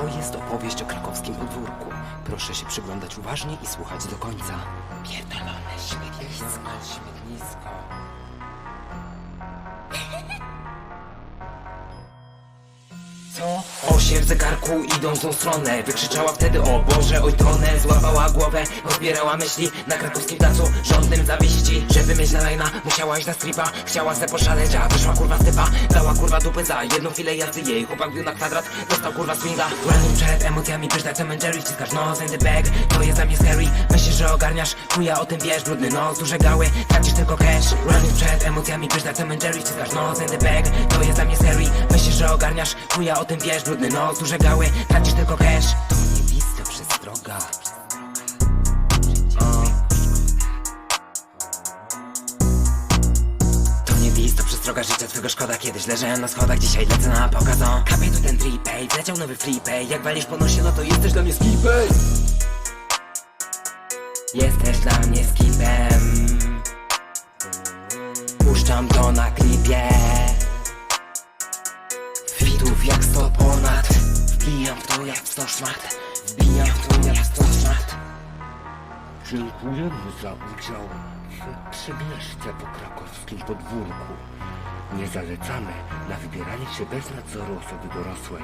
To jest opowieść o krakowskim podwórku. Proszę się przyglądać uważnie i słuchać do końca. Pierdolone śmietnisko, śmietnisko. Co? Osiem zegarku idą w tą stronę Wykrzyczała wtedy o Boże, oj tonę Złapała głowę, rozbierała myśli Na krakowskim placu rządnym zawiści Żeby mieć na lajna, musiała iść na stripa. Chciała se poszaleć, a wyszła kurwa stypa Dała kurwa dupy za jedną chwilę jazdy Jej. Chłopak bił na kwadrat, dostał kurwa swinga. Running przed emocjami, pyszne Tom Jerry Wciskasz nos in the bag, to jest za mnie scary. Myślisz, że ogarniasz, chuja o tym wiesz Brudny nos, duże gały, tracisz tylko cash. Running przed emocjami, pyszne Tom Jerry Wciskasz nos in the bag, to jest za mnie scary. Myślisz, że ogarniasz, chuja o tym wiesz Brudny nos, duże gały, tracisz tylko cash to przestroga życia twego szkoda. Kiedyś leżałem na schodach, dzisiaj lecę na pokaz. O. Kapie tu ten tripay, wleciał nowy freepay Jak walisz po nosie, no to jesteś dla mnie skipej Jesteś dla mnie skipem. Puszczam to na klipie. Fitów jak sto ponad. Wbijam w to jak w sto szmat. Wbijam Dziękujemy za udział w przemieszce po krakowskim podwórku. Nie zalecamy na wybieranie się bez nadzoru osoby dorosłej.